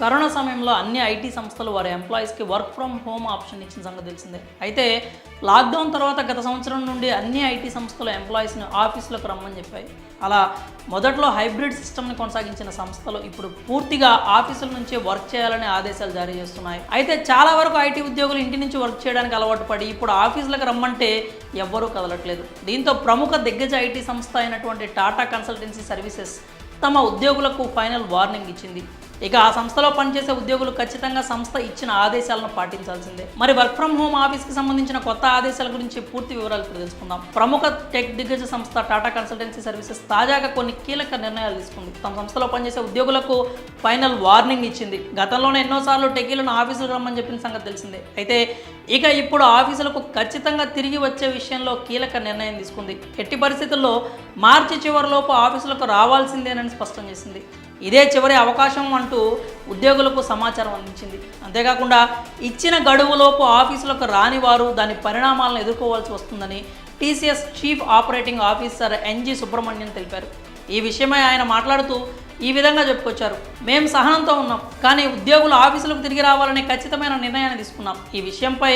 Corona సమయంలో అన్ని IT సంస్థలు వారి ఎంప్లాయీస్కి వర్క్ ఫ్రమ్ హోమ్ ఆప్షన్ ఇచ్చిన సంగతి తెలిసిందే. అయితే లాక్డౌన్ తర్వాత గత సంవత్సరం నుండి అన్ని ఐటీ సంస్థలు ఎంప్లాయీస్ని ఆఫీసులకు రమ్మని చెప్పాయి. అలా మొదట్లో హైబ్రిడ్ సిస్టమ్ని కొనసాగించిన సంస్థలు ఇప్పుడు పూర్తిగా ఆఫీసుల నుంచే వర్క్ చేయాలని ఆదేశాలు జారీ చేస్తున్నాయి. అయితే చాలా వరకు ఐటీ ఉద్యోగులు ఇంటి నుంచి వర్క్ చేయడానికి అలవాటు పడి ఇప్పుడు ఆఫీసులకు రమ్మంటే ఎవ్వరూ కదలట్లేదు. దీంతో ప్రముఖ దిగ్గజ ఐటీ సంస్థ అయినటువంటి టాటా కన్సల్టెన్సీ సర్వీసెస్ తమ ఉద్యోగులకు ఫైనల్ వార్నింగ్ ఇచ్చింది. ఇక ఆ సంస్థలో పనిచేసే ఉద్యోగులు ఖచ్చితంగా సంస్థ ఇచ్చిన ఆదేశాలను పాటించాల్సిందే. మరి వర్క్ ఫ్రమ్ హోమ్ ఆఫీస్కి సంబంధించిన కొత్త ఆదేశాల గురించి పూర్తి వివరాలు ఇప్పుడు తెలుసుకుందాం. ప్రముఖ టెక్ దిగ్గజ సంస్థ టాటా కన్సల్టెన్సీ సర్వీసెస్ తాజాగా కొన్ని కీలక నిర్ణయాలు తీసుకుంది. తమ సంస్థలో పనిచేసే ఉద్యోగులకు ఫైనల్ వార్నింగ్ ఇచ్చింది. గతంలోనే ఎన్నోసార్లు టెకీలను ఆఫీసులకు రమ్మని చెప్పిన సంగతి తెలిసిందే. అయితే ఇక ఇప్పుడు ఆఫీసులకు ఖచ్చితంగా తిరిగి వచ్చే విషయంలో కీలక నిర్ణయం తీసుకుంది. ఎట్టి పరిస్థితుల్లో మార్చి చివరిలోపు ఆఫీసులకు రావాల్సిందేనని స్పష్టం చేసింది. ఇదే చివరి అవకాశం అంటూ ఉద్యోగులకు సమాచారం అందించింది. అంతేకాకుండా ఇచ్చిన గడువులోపు ఆఫీసులకు రాని వారు దాని పరిణామాలను ఎదుర్కోవాల్సి వస్తుందని TCS chief operating officer NG Subrahmanyam తెలిపారు. ఈ విషయమై ఆయన మాట్లాడుతూ ఈ విధంగా చెప్పుకొచ్చారు. మేము సహనంతో ఉన్నాం కానీ ఉద్యోగులు ఆఫీసులకు తిరిగి రావాలనే ఖచ్చితమైన నిర్ణయాన్ని తీసుకున్నాం. ఈ విషయంపై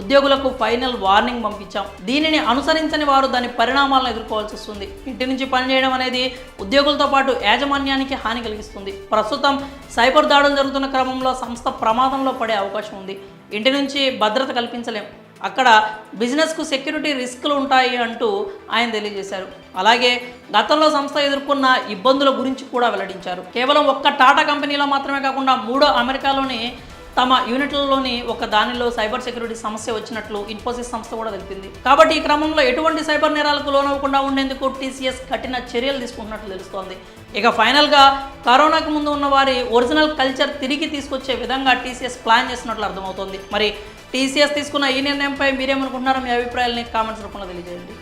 ఉద్యోగులకు ఫైనల్ వార్నింగ్ పంపించాం. దీనిని అనుసరించని వారు దాని పరిణామాలను ఎదుర్కోవాల్సి వస్తుంది. ఇంటి నుంచి పనిచేయడం అనేది ఉద్యోగులతో పాటు యాజమాన్యానికి హాని కలిగిస్తుంది. ప్రస్తుతం సైబర్ దాడులు జరుగుతున్న క్రమంలో సంస్థ ప్రమాదంలో పడే అవకాశం ఉంది. ఇంటి నుంచి భద్రత కల్పించలేం. అక్కడ బిజినెస్కు సెక్యూరిటీ రిస్క్లు ఉంటాయి అంటూ ఆయన తెలియజేశారు. అలాగే గతంలో సంస్థ ఎదుర్కొన్న ఇబ్బందుల గురించి కూడా వెల్లడించారు. కేవలం ఒక్క టాటా కంపెనీలో మాత్రమే కాకుండా మూడో అమెరికాలోని తమ యూనిట్లలోని ఒక దానిలో సైబర్ సెక్యూరిటీ సమస్య వచ్చినట్లు ఇన్ఫోసిస్ సంస్థ కూడా తెలిపింది. కాబట్టి ఈ క్రమంలో ఎటువంటి సైబర్ నేరాలకు లోనవ్వకుండా ఉండేందుకు టీసీఎస్ కఠిన చర్యలు తీసుకుంటున్నట్లు తెలుస్తోంది. ఇక ఫైనల్గా కరోనాకు ముందు ఉన్న వారి ఒరిజినల్ కల్చర్ తిరిగి తీసుకొచ్చే విధంగా టీసీఎస్ ప్లాన్ చేసినట్లు అర్థమవుతోంది. మరి టీసీఎస్ తీసుకున్న ఈ నిర్ణయంపై మీరేమనుకుంటున్నారో మీ అభిప్రాయాలని కామెంట్స్ రూపంలో తెలియజేయండి.